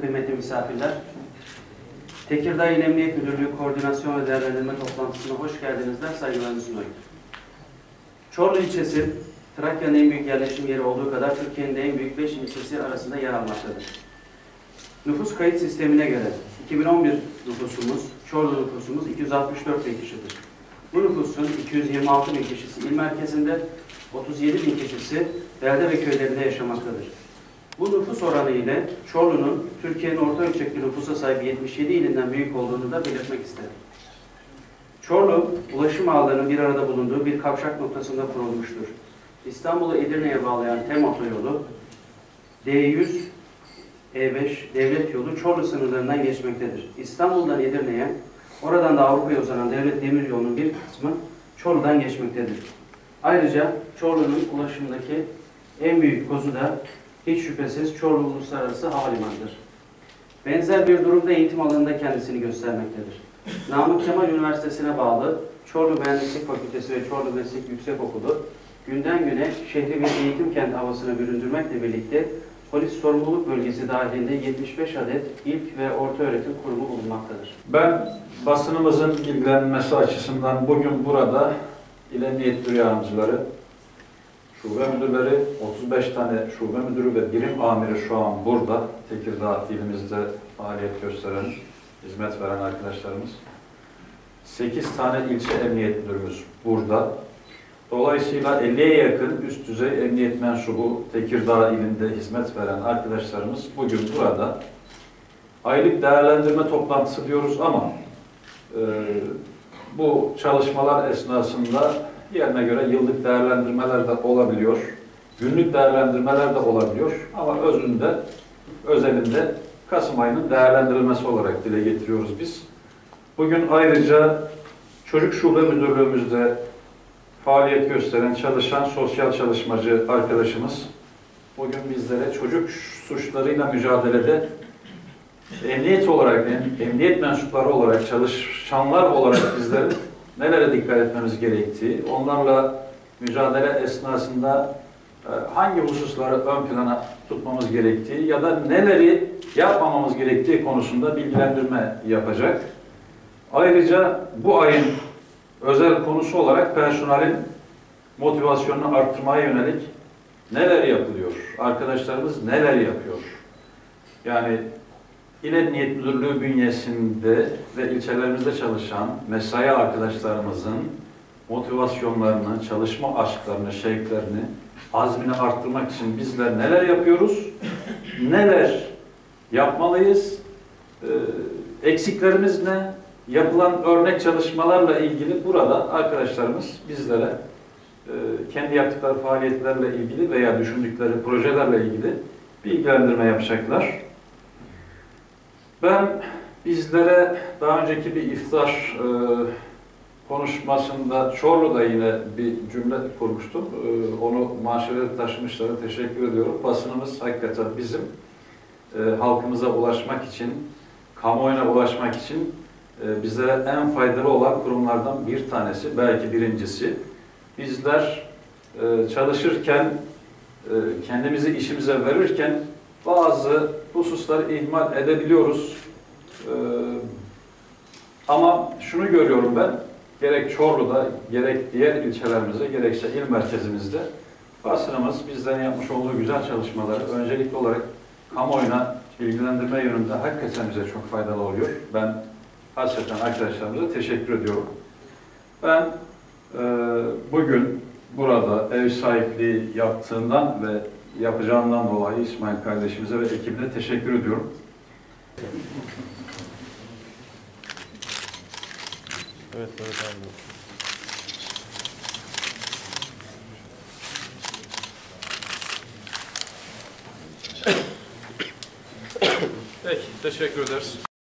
Kıymetli misafirler, Tekirdağ İl Emniyet Müdürlüğü Koordinasyon ve Değerlendirme Toplantısı'na hoş geldinizler, saygılarımı sunuyorum. Çorlu ilçesi, Trakya'nın en büyük yerleşim yeri olduğu kadar Türkiye'nin en büyük 5 ilçesi arasında yer almaktadır. Nüfus kayıt sistemine göre 2011 nüfusumuz, Çorlu nüfusumuz 264 bin kişidir. Bu nüfusun 226 bin kişisi il merkezinde, 37 bin kişisi belde ve köylerinde yaşamaktadır. Bu nüfus oranı ile Çorlu'nun Türkiye'nin orta ölçekli nüfusa sahip 77 ilinden büyük olduğunu da belirtmek isterim. Çorlu, ulaşım ağlarının bir arada bulunduğu bir kavşak noktasında kurulmuştur. İstanbul'u Edirne'ye bağlayan TEM otoyolu, D100, E5 devlet yolu Çorlu sınırlarından geçmektedir. İstanbul'dan Edirne'ye, oradan da Avrupa'ya uzanan devlet demir yolunun bir kısmı Çorlu'dan geçmektedir. Ayrıca Çorlu'nun ulaşımdaki en büyük kozu da hiç şüphesiz Çorlu Uluslararası Havalimanı'dır. Benzer bir durumda eğitim alanında kendisini göstermektedir. Namık Kemal Üniversitesi'ne bağlı Çorlu Mühendislik Fakültesi ve Çorlu Meslek Yüksekokulu günden güne şehri bir eğitim kenti havasına büründürmekle birlikte polis sorumluluk bölgesi dahilinde 75 adet ilk ve orta öğretim kurumu bulunmaktadır. Ben basınımızın ilgilenmesi açısından bugün burada İl Emniyet Müdürü Yardımcıları, şube müdürleri, 35 tane şube müdürü ve birim amiri şu an burada. Tekirdağ ilimizde faaliyet gösteren, hizmet veren arkadaşlarımız. 8 tane ilçe emniyet müdürümüz burada. Dolayısıyla 50'ye yakın üst düzey emniyet mensubu Tekirdağ ilinde hizmet veren arkadaşlarımız bugün burada. Aylık değerlendirme toplantısı diyoruz ama e, bu çalışmalar esnasında yerine göre yıllık değerlendirmeler de olabiliyor. Günlük değerlendirmeler de olabiliyor. Ama özünde, özelinde Kasım ayının değerlendirilmesi olarak dile getiriyoruz biz. Bugün ayrıca Çocuk Şube Müdürlüğümüzde faaliyet gösteren, çalışan sosyal çalışmacı arkadaşımız bugün bizlere çocuk suçlarıyla mücadelede emniyet olarak, em- emniyet mensupları olarak, çalışanlar olarak bizlerin nelere dikkat etmemiz gerektiği, onlarla mücadele esnasında e, hangi hususları ön plana tutmamız gerektiği ya da neleri yapmamamız gerektiği konusunda bilgilendirme yapacak. Ayrıca bu ayın özel konusu olarak personelin motivasyonunu arttırmaya yönelik neler yapılıyor? Arkadaşlarımız neler yapıyor? Yani İl Emniyet Müdürlüğü bünyesinde ve ilçelerimizde çalışan mesai arkadaşlarımızın motivasyonlarını, çalışma aşklarını, şevklerini, azmini arttırmak için bizler neler yapıyoruz, neler yapmalıyız, Ee, eksiklerimiz ne, yapılan örnek çalışmalarla ilgili burada arkadaşlarımız bizlere e, kendi yaptıkları faaliyetlerle ilgili veya düşündükleri projelerle ilgili bilgilendirme yapacaklar. Ben bizlere daha önceki bir iftar e, konuşmasında Çorlu'da yine bir cümle kurmuştum. E, onu manşete taşımışlara teşekkür ediyorum. Basınımız hakikaten bizim e, halkımıza ulaşmak için, kamuoyuna ulaşmak için e, bizlere en faydalı olan kurumlardan bir tanesi, belki birincisi. Bizler e, çalışırken, e, kendimizi işimize verirken bazı hususları ihmal edebiliyoruz. E, ama şunu görüyorum ben, gerek Çorlu'da, gerek diğer ilçelerimizde, gerekse il merkezimizde basınımız bizden yapmış olduğu güzel çalışmaları öncelikli olarak kamuoyuna bilgilendirme yönünde hakikaten bize çok faydalı oluyor. Ben hasreten arkadaşlarımıza teşekkür ediyorum. Ben e, bugün burada ev sahipliği yaptığından ve yapacağından dolayı İsmail kardeşimize ve ekibine teşekkür ediyorum. Evet, evet abi. Peki, teşekkür ederiz.